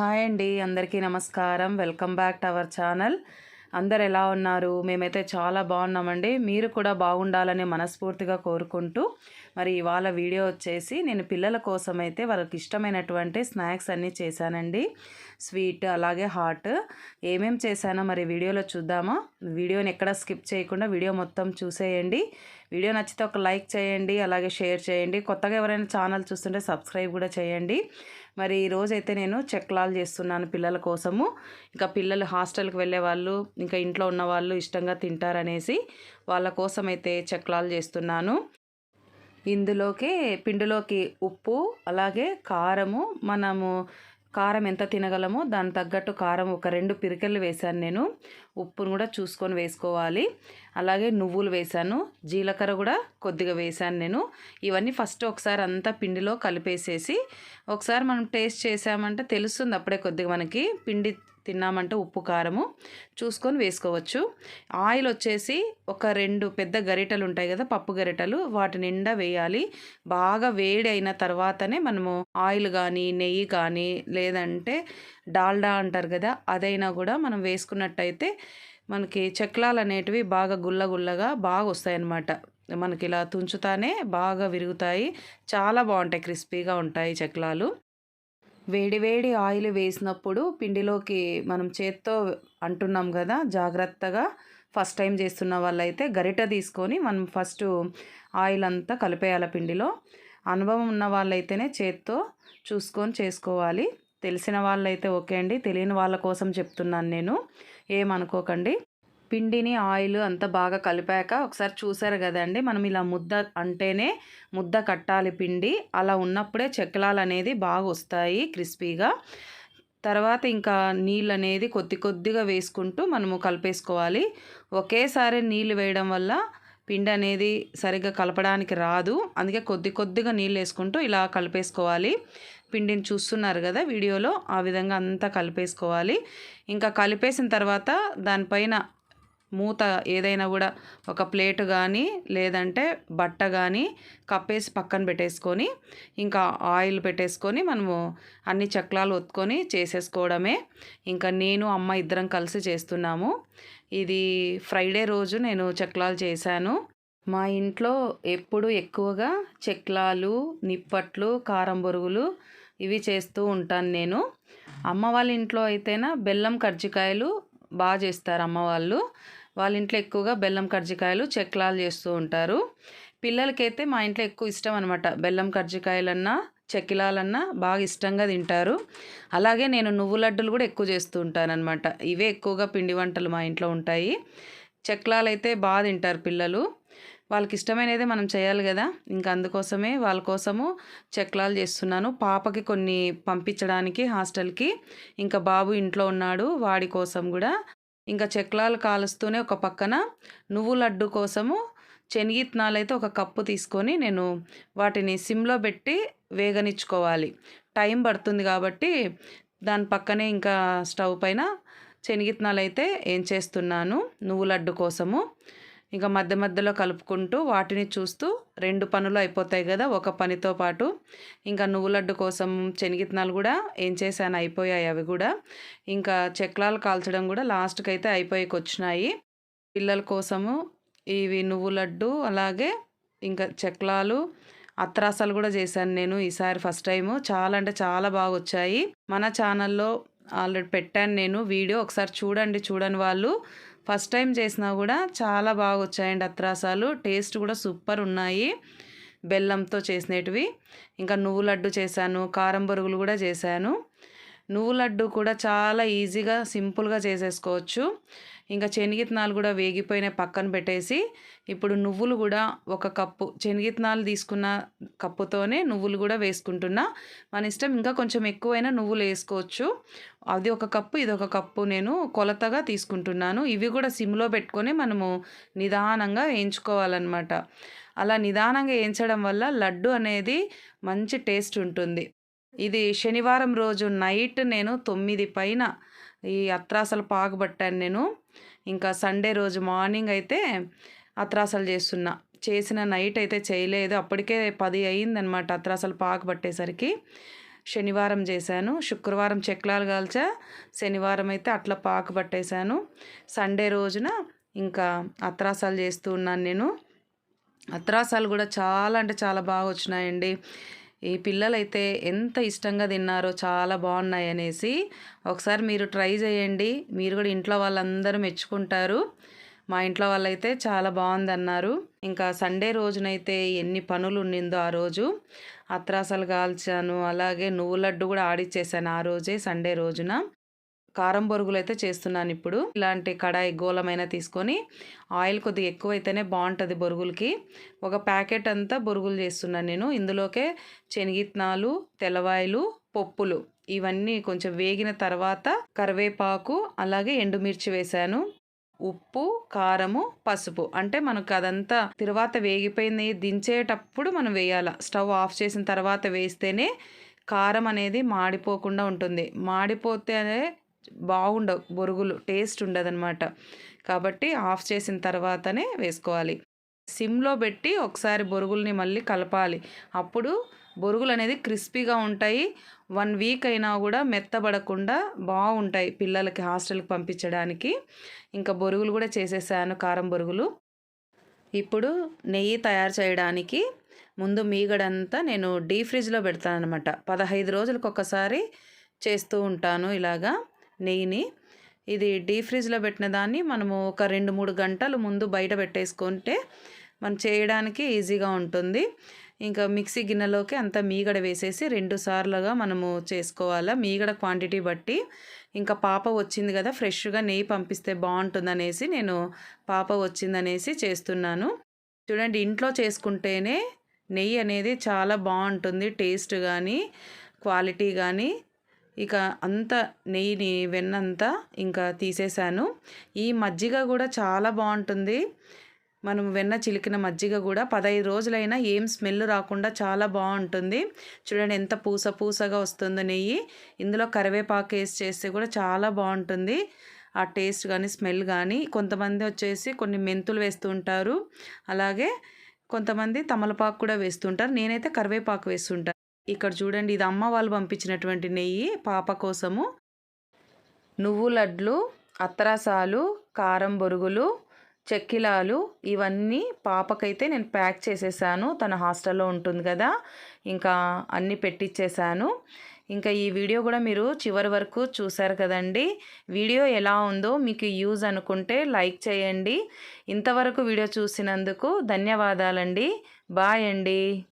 Hi అండి అందరికీ నమస్కారం. Welcome back to our channel. అందరు ఎలా ఉన్నారు? మేమైతే చాలా బాగున్నామండి. మీరు కూడా బాగుండాలని మనస్ఫూర్తిగా కోరుకుంటూ మరి ఇవాళ వీడియో వచ్చేసి నేను పిల్లల కోసం అయితే వాళ్ళకి ఇష్టమైనటువంటి స్నాక్స్ అన్నీ చేశానండి. స్వీట్ అలాగే హాట్. ఏమేం చేశానో మరి వీడియోలో చూద్దామా? వీడియోని ఎక్కడ స్కిప్ చేయకుండా వీడియో మొత్తం చూసేయండి. వీడియో నచ్చితే ఒక లైక్ చేయండి అలాగే షేర్ చేయండి. కొత్తగా ఎవరైనా ఛానల్ చూస్తుంటే సబ్స్క్రైబ్ కూడా చేయండి. మరి ఈరోజైతే నేను చెక్లాలు చేస్తున్నాను పిల్లల కోసము. ఇంకా పిల్లలు హాస్టల్కి వెళ్ళే వాళ్ళు ఇంకా ఇంట్లో ఉన్న వాళ్ళు ఇష్టంగా తింటారనేసి వాళ్ళ కోసం అయితే చెక్లాలు చేస్తున్నాను. ఇందులోకి పిండిలోకి ఉప్పు అలాగే కారము మనము కారం ఎంత తినగలమో దాని తగ్గట్టు కారం ఒక రెండు పిరికెళ్ళు వేశాను నేను. ఉప్పును కూడా చూసుకొని వేసుకోవాలి. అలాగే నువ్వులు వేశాను. జీలకర్ర కూడా కొద్దిగా వేశాను నేను. ఇవన్నీ ఫస్ట్ ఒకసారి అంతా పిండిలో కలిపేసేసి ఒకసారి మనం టేస్ట్ చేసామంటే తెలుస్తుంది అప్పుడే కొద్దిగా మనకి పిండి తిన్నామంటే ఉప్పు కారము చూసుకొని వేసుకోవచ్చు. ఆయిల్ వచ్చేసి ఒక రెండు పెద్ద గరిటలు ఉంటాయి కదా పప్పు గరిటెలు వాటి నిండా వేయాలి. బాగా వేడి అయిన తర్వాతనే మనము ఆయిల్ కానీ నెయ్యి కానీ లేదంటే డాల్డా అంటారు కదా అదైనా కూడా మనం వేసుకున్నట్టయితే మనకి చెక్లాలు అనేటివి బాగా గుల్ల గుల్లగా బాగా వస్తాయన్నమాట. మనకి ఇలా తుంచుతానే బాగా విరుగుతాయి. చాలా బాగుంటాయి క్రిస్పీగా ఉంటాయి చెక్లాలు. వేడివేడి ఆయిల్ వేసినప్పుడు పిండిలోకి మనం చేత్తో అంటున్నాం కదా జాగ్రత్తగా. ఫస్ట్ టైం చేస్తున్న వాళ్ళైతే గరిట తీసుకొని మనం ఫస్ట్ ఆయిల్ అంతా కలిపేయాలి పిండిలో. అనుభవం ఉన్న వాళ్ళైతేనే చేత్తో చూసుకొని చేసుకోవాలి. తెలిసిన వాళ్ళైతే ఓకే అండి తెలియని వాళ్ళ కోసం చెప్తున్నాను నేను. ఏమనుకోకండి. పిండిని ఆయిల్ అంతా బాగా కలిపాక ఒకసారి చూసారు కదండి మనం ఇలా ముద్ద అంటేనే ముద్ద కట్టాలి పిండి. అలా ఉన్నప్పుడే చెక్కలాలు అనేది బాగా వస్తాయి క్రిస్పీగా. తర్వాత ఇంకా నీళ్ళు అనేది కొద్ది కొద్దిగా వేసుకుంటూ మనము కలిపేసుకోవాలి. ఒకేసారి నీళ్ళు వేయడం వల్ల పిండి అనేది సరిగ్గా కలపడానికి రాదు. అందుకే కొద్ది కొద్దిగా నీళ్ళు వేసుకుంటూ ఇలా కలిపేసుకోవాలి. పిండిని చూస్తున్నారు కదా వీడియోలో ఆ విధంగా అంతా కలిపేసుకోవాలి. ఇంకా కలిపేసిన తర్వాత దానిపైన మూత ఏదైనా కూడా ఒక ప్లేట్ కానీ లేదంటే బట్ట కానీ కప్పేసి పక్కన పెట్టేసుకొని ఇంకా ఆయిల్ పెట్టేసుకొని మనము అన్ని చక్రాలు ఒత్తుకొని చేసేసుకోవడమే. ఇంకా నేను అమ్మ ఇద్దరం కలిసి చేస్తున్నాము. ఇది ఫ్రైడే రోజు నేను చక్రాలు చేశాను. మా ఇంట్లో ఎప్పుడు ఎక్కువగా చెక్లాలు నిప్పట్లు కారం బొరుగులు ఇవి చేస్తూ ఉంటాను నేను. అమ్మ వాళ్ళ ఇంట్లో అయితేనా బెల్లం కర్జికాయలు బాగా చేస్తారు అమ్మ వాళ్ళు. వాళ్ళ ఇంట్లో ఎక్కువగా బెల్లం కర్జికాయలు చెక్లాలు చేస్తూ ఉంటారు. పిల్లలకైతే మా ఇంట్లో ఎక్కువ ఇష్టం అనమాట బెల్లం కర్జికాయలన్నా చెక్కిలాలన్నా బాగా ఇష్టంగా తింటారు. అలాగే నేను నువ్వు లడ్డులు కూడా ఎక్కువ చేస్తూ ఉంటాను అనమాట ఇవే ఎక్కువగా పిండి వంటలు మా ఇంట్లో ఉంటాయి. చెక్లాలు అయితే బాగా తింటారు పిల్లలు. వాళ్ళకి ఇష్టమైనదే మనం చేయాలి కదా. ఇంకా అందుకోసమే వాళ్ళ కోసము చెక్లాలు చేస్తున్నాను. పాపకి కొన్ని పంపించడానికి హాస్టల్కి. ఇంకా బాబు ఇంట్లో ఉన్నాడు. వాడి కోసం కూడా ఇంకా చెక్లాలు కాలుస్తూనే ఒక పక్కన నువ్వు లడ్డు కోసము శనగిత్నాలు అయితే ఒక కప్పు తీసుకొని నేను వాటిని సిమ్లో పెట్టి వేగనిచ్చుకోవాలి. టైం పడుతుంది కాబట్టి దాని పక్కనే ఇంకా స్టవ్ పైన శనగిత్నాలు అయితే ఏం చేస్తున్నాను? నువ్వు లడ్డు కోసము ఇంకా మధ్య మధ్యలో కలుపుకుంటూ వాటిని చూస్తూ రెండు పనులు అయిపోతాయి కదా ఒక పనితో పాటు. ఇంకా నువ్వు లడ్డు కోసం శనగిత్తనాలు కూడా ఏం చేశాను అయిపోయాయి అవి కూడా. ఇంకా చెక్లాలు కాల్చడం కూడా లాస్ట్కి అయితే అయిపోయికి వచ్చినాయి పిల్లల కోసము ఇవి నువ్వు లడ్డు అలాగే ఇంకా చెక్లాలు అత్రాసాలు కూడా చేశాను నేను ఈసారి ఫస్ట్ టైము. చాలా అంటే చాలా బాగా వచ్చాయి. మన ఛానల్లో ఆల్రెడీ పెట్టాను నేను వీడియో. ఒకసారి చూడండి చూడని వాళ్ళు ఫస్ట్ టైం చేసినా కూడా చాలా బాగా వచ్చాయండి అత్రాసాలు. టేస్ట్ కూడా సూపర్ ఉన్నాయి. బెల్లంతో చేసినవి ఇంకా నువ్వు లడ్డు చేశాను కారం బొరుగులు కూడా చేశాను. నువ్వు లడ్డు కూడా చాలా ఈజీగా సింపుల్గా చేసేసుకోవచ్చు. ఇంకా శనగిత్తనాలు కూడా వేగిపోయిన పక్కన పెట్టేసి ఇప్పుడు నువ్వులు కూడా ఒక కప్పు శనగిత్తనాలు తీసుకున్న కప్పుతోనే నువ్వులు కూడా వేసుకుంటున్నా. మన ఇష్టం ఇంకా కొంచెం ఎక్కువైనా నువ్వులు వేసుకోవచ్చు. అది ఒక కప్పు ఇది ఒక కప్పు నేను కొలతగా తీసుకుంటున్నాను. ఇవి కూడా సిమ్లో పెట్టుకొని మనము నిదానంగా వేయించుకోవాలన్నమాట. అలా నిదానంగా వేయించడం వల్ల లడ్డు అనేది మంచి టేస్ట్ ఉంటుంది. ఇది శనివారం రోజు నైట్ నేను తొమ్మిది పైన ఈ అత్రాసలు పాగుబట్టాను నేను. ఇంకా సండే రోజు మార్నింగ్ అయితే అత్రాసలు చేస్తున్నా. చేసిన నైట్ అయితే చేయలేదు. అప్పటికే పది అయిందనమాట అత్రాసలు పాకు పట్టేసరికి. శనివారం చేశాను. శుక్రవారం చెక్లాలు కాల్చా. శనివారం అయితే అట్లా పాకు పట్టేశాను. సండే రోజున ఇంకా అత్రాసాలు చేస్తూ ఉన్నాను నేను. అత్రాసాలు కూడా చాలా అంటే చాలా బాగా వచ్చినాయండి. ఈ పిల్లలైతే ఎంత ఇష్టంగా తిన్నారో చాలా బాగున్నాయి అనేసి ఒకసారి మీరు ట్రై చేయండి. మీరు కూడా ఇంట్లో వాళ్ళందరూ మెచ్చుకుంటారు. మా ఇంట్లో వాళ్ళైతే చాలా బాగుంది అన్నారు ఇంకా సండే రోజునైతే ఎన్ని పనులు ఉండిందో ఆ రోజు. అత్రాసలు కాల్చాను అలాగే నువ్వు లడ్డు కూడా ఆడిచ్చేసాను ఆ రోజే సండే రోజున. కారం బొరుగులు అయితే చేస్తున్నాను ఇప్పుడు. ఇలాంటి కడాయి గోళమైన తీసుకొని ఆయిల్ కొద్దిగా ఎక్కువైతేనే బాగుంటుంది బొరుగులకి. ఒక ప్యాకెట్ అంతా బొరుగులు చేస్తున్నాను నేను. ఇందులోకే శనగిత్నాలు తెల్లవాయలు పప్పులు. ఇవన్నీ కొంచెం వేగిన తర్వాత కరివేపాకు అలాగే ఎండుమిర్చి వేశాను. ఉప్పు కారము పసుపు. అంటే మనకు అదంతా తర్వాత వేగిపోయింది దించేటప్పుడు మనం వేయాల. స్టవ్ ఆఫ్ చేసిన తర్వాత వేస్తేనే కారం అనేది మాడిపోకుండా ఉంటుంది. మాడిపోతేనే బాగుండవు బొరుగులు టేస్ట్ ఉండదన్నమాట. కాబట్టి ఆఫ్ చేసిన తర్వాతనే వేసుకోవాలి. సిమ్లో పెట్టి ఒకసారి బొరుగుల్ని మళ్ళీ కలపాలి. అప్పుడు బొరుగులు అనేది క్రిస్పీగా ఉంటాయి. వన్ వీక్ అయినా కూడా మెత్తబడకుండా బాగుంటాయి పిల్లలకి హాస్టల్కి పంపించడానికి. ఇంకా బొరుగులు కూడా చేసేసాను కారం బొరుగులు. ఇప్పుడు నెయ్యి తయారు చేయడానికి ముందు మీగడంతా నేను డీ ఫ్రిడ్జ్లో పెడతాను అనమాట పదహైదు రోజులకు ఒకసారి చేస్తూ ఉంటాను ఇలాగా నెయ్యిని. ఇది డీ ఫ్రిడ్జ్లో పెట్టిన దాన్ని మనము ఒక రెండు మూడు గంటలు ముందు బయట పెట్టేసుకుంటే మనం చేయడానికి ఈజీగా ఉంటుంది. ఇంకా మిక్సీ గిన్నెలోకి అంత మీగడ వేసేసి రెండు సార్లుగా మనము చేసుకోవాలా. మీగడ క్వాంటిటీ బట్టి ఇంకా పాప వచ్చింది కదా ఫ్రెష్గా నెయ్యి పంపిస్తే బాగుంటుందనేసి నేను పాప వచ్చిందనేసి చేస్తున్నాను. చూడండి ఇంట్లో చేసుకుంటేనే నెయ్యి అనేది చాలా బాగుంటుంది టేస్ట్ కానీ క్వాలిటీ కానీ ఇక అంత నెయ్యిని వెన్నంతా ఇంకా తీసేసాను ఈ మజ్జిగ కూడా చాలా బాగుంటుంది. మనం వెన్న చిలికిన మజ్జిగ కూడా పదహైదు రోజులైనా ఏం స్మెల్ రాకుండా చాలా బాగుంటుంది. చూడండి ఎంత పూస పూసగా వస్తుందో నెయ్యి. ఇందులో కరివేపాకు వేసి చేస్తే కూడా చాలా బాగుంటుంది. ఆ టేస్ట్ కానీ స్మెల్ కానీ. కొంతమంది వచ్చేసి కొన్ని మెంతులు వేస్తూ ఉంటారు. అలాగే కొంతమంది తమలపాకు కూడా వేస్తుంటారు నేనైతే కరివేపాకు వేస్తుంటాను ఇక్కడ చూడండి ఇది అమ్మ వాళ్ళు పంపించినటువంటి నెయ్యి పాప కోసము. నువ్వు లడ్లు అత్తరసాలు కారం బొరుగులు చెక్కిలాలు ఇవన్నీ పాపకైతే నేను ప్యాక్ చేసేసాను. తన హాస్టల్లో ఉంటుంది కదా. ఇంకా అన్నీ పెట్టించేసాను ఇంకా ఈ వీడియో కూడా మీరు చివరి వరకు చూసారు కదండి. వీడియో ఎలా ఉందో మీకు యూజ్ అనుకుంటే లైక్ చేయండి. ఇంతవరకు వీడియో చూసినందుకు ధన్యవాదాలండి. బాయ్ అండి.